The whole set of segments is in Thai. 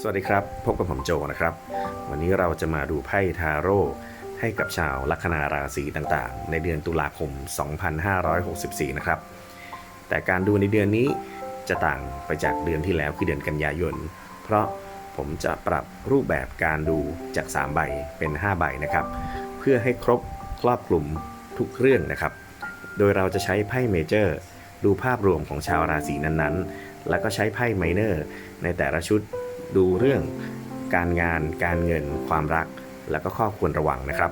สวัสดีครับ พบกับผมโจนะครับ วันนี้เราจะมาดูไพ่ทาโร่ให้กับชาวลัคนาราศีต่างๆ ในเดือนตุลาคม 2564 นะครับ แต่การดูในเดือนนี้จะต่างไปจากเดือนที่แล้วคือเดือนกันยายน เพราะผมจะปรับรูปแบบการดูจาก 3 ใบเป็น 5 ใบนะครับ เพื่อให้ครบครอบคลุมทุกเรื่องนะครับ โดยเราจะใช้ไพ่เมเจอร์ ดูภาพรวมของชาวราศีนั้นๆ แล้วก็ใช้ไพ่ไมเนอร์ในแต่ละชุด ดูเรื่องการงานการเงินความรัก แล้วก็ข้อควรระวังนะครับ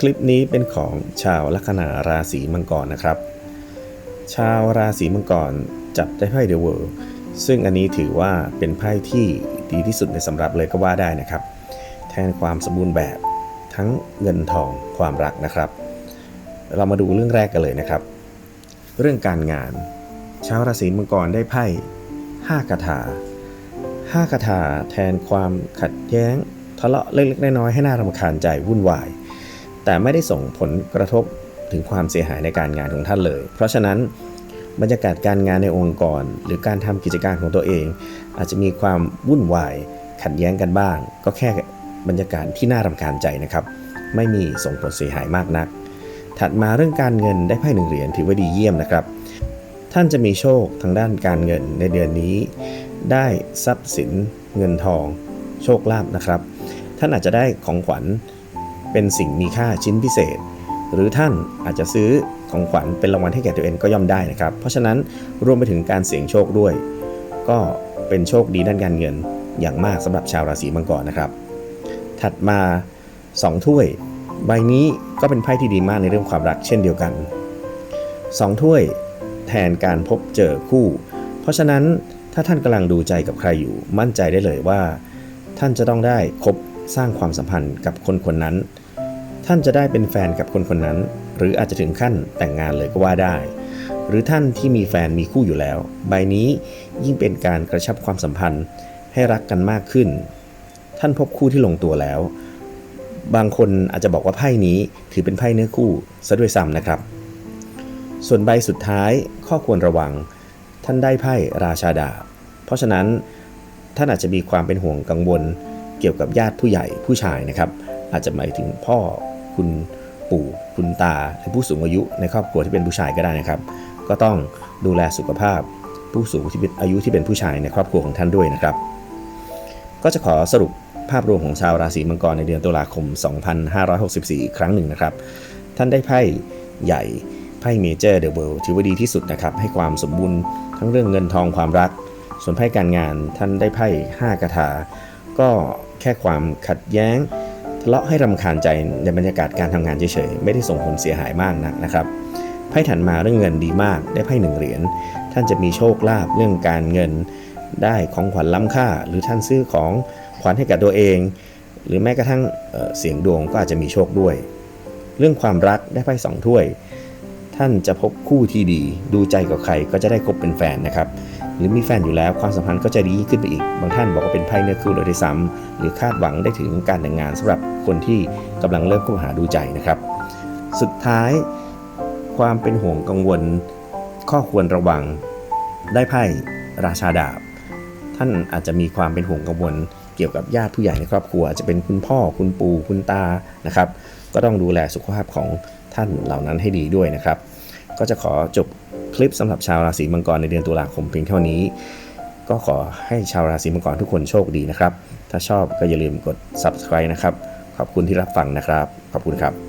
คลิปนี้เป็นของชาวลัคนาราศีมังกรนะครับ ชาวราศีมังกรจับได้ไพ่เดอะเวิลด์ซึ่งอันนี้ถือว่าเป็นไพ่ที่ดีที่สุดในสำหรับเลยก็ว่าได้นะครับ แทนความสมบูรณ์แบบทั้งเงินทองความรักนะครับ เรามาดูเรื่องแรกกันเลยนะครับ เรื่องการงาน ชาวราศีมังกรได้ไพ่ ห้าถาห้าถาแทนความขัดแย้งทะเลาะเล็กๆน้อยๆให้น่ารำคาญใจวุ่นวาย แต่ไม่ได้ส่งผลกระทบถึงความเสียหายในการงานของท่านเลย เพราะฉะนั้นบรรยากาศการงานในองค์กร หรือการทำกิจการของตัวเอง อาจจะมีความวุ่นวายขัดแย้งกันบ้าง ก็แค่บรรยากาศที่น่ารำคาญใจนะครับ ไม่มีส่งผลเสียหายมากนัก ถัดมาเรื่องการเงินได้ไพ่หนึ่งเหรียญถือว่าดีเยี่ยมนะครับ ท่านจะมีโชคทางด้านการเงินในเดือนนี้ ได้ทรัพย์สินเงินทอง โชคลาภนะครับ ท่านอาจจะได้ของขวัญเป็นสิ่งมีค่าชิ้นพิเศษ หรือท่านอาจจะซื้อของขวัญเป็นรางวัลให้แก่ตัวเองก็ย่อมได้นะครับ เพราะฉะนั้นรวมไปถึงการเสี่ยงโชคด้วย ก็เป็นโชคดีด้านการเงินอย่างมากสำหรับชาวราศีมังกรนะครับ ถัดมา 2 ถ้วย ใบนี้ก็เป็นไพ่ที่ดีมากในเรื่องความรักเช่นเดียวกัน 2 ถ้วย แทนการพบเจอคู่ เพราะฉะนั้นถ้าท่านกำลังดูใจกับใครอยู่ มั่นใจได้เลยว่า ท่านจะต้องได้คบสร้างความสัมพันธ์กับคนคนนั้น ท่านจะได้เป็นแฟนกับคนคนนั้น หรืออาจจะถึงขั้นแต่งงานเลยก็ว่าได้ หรือท่านที่มีแฟนมีคู่อยู่แล้ว ใบนี้ยิ่งเป็นการกระชับความสัมพันธ์ให้รักกันมากขึ้น ท่านพบคู่ที่ลงตัวแล้ว บางคนอาจจะบอกว่าไพ่นี้ถือเป็นไพ่เนื้อคู่ซะด้วยซ้ำนะครับ ส่วนใบสุดท้ายข้อควรระวัง ท่านได้ไพ่ราชาดาบเพราะฉะนั้นท่านอาจจะมีความเป็นห่วงกังวล เกี่ยวกับญาติผู้ใหญ่ผู้ชายนะครับ อาจจะหมายถึงพ่อคุณปู่คุณตาหรือผู้สูงอายุในครอบครัวที่เป็นผู้ชายก็ได้นะครับ ก็ต้องดูแลสุขภาพ ผู้สูงอายุที่เป็นผู้ชายในครอบครัวของท่านด้วยนะครับ ก็จะขอสรุปภาพรวมของชาวราศีมังกรในเดือนตุลาคม 2564 อีกครั้งหนึ่งนะครับ ท่านได้ไพ่ใหญ่ พ่เมเจอร์เดอะเวิลด์ถือว่าดีที่สุดนะครับ ให้ความสมบูรณ์ทั้งเรื่องเงินทองความรัก ส่วนไพ่การงานท่านได้ไพ่5กถา ก็แค่ความขัดแย้งทะเลาะให้รำคาญใจในบรรยากาศการทำงานเฉยๆ ไม่ได้ส่งผลเสียหายมากนักนะครับไพ่ถัดมาเรื่องเงินดีมากได้ไพ่หนึ่งเหรียญท่านจะมีโชคลาภเรื่องการเงิน ได้ของขวัญล้ำค่า หรือท่านซื้อของขวัญให้กับตัวเอง หรือแม้กระทั่งเเสียงดวงก็อาจจะมีโชคด้วย เรื่องความรักได้ไพ่สองถ้วย ท่านจะพบคู่ที่ดี ดูใจกับใครก็จะได้คบเป็นแฟนนะครับ หรือมีแฟนอยู่แล้วความสัมพันธ์ก็จะดีขึ้นไปอีก บางท่านบอกว่าเป็นไพ่เนื้อคู่เลยด้วยซ้ำหรือคาดหวังได้ถึงการแต่งงานสำหรับคนที่กำลังเริ่มคบหาดูใจนะครับ สุดท้าย ความเป็นห่วงกังวล ข้อควรระวัง ได้ไพ่ราชาดาบ ท่านอาจจะมีความเป็นห่วงกังวลเกี่ยวกับญาติผู้ใหญ่ในครอบครัวอาจจะเป็นคุณพ่อคุณปู่คุณตานะครับ ก็ต้องดูแลสุขภาพของ ท่านเหล่านั้นให้ดีด้วยนะครับ ก็จะขอจบคลิปสำหรับชาวราศีมังกรในเดือนตุลาคมเพียงเท่านี้ ก็ขอให้ชาวราศีมังกรทุกคนโชคดีนะครับ ถ้าชอบก็อย่าลืมกด subscribe นะครับ ขอบคุณที่รับฟังนะครับ ขอบคุณครับ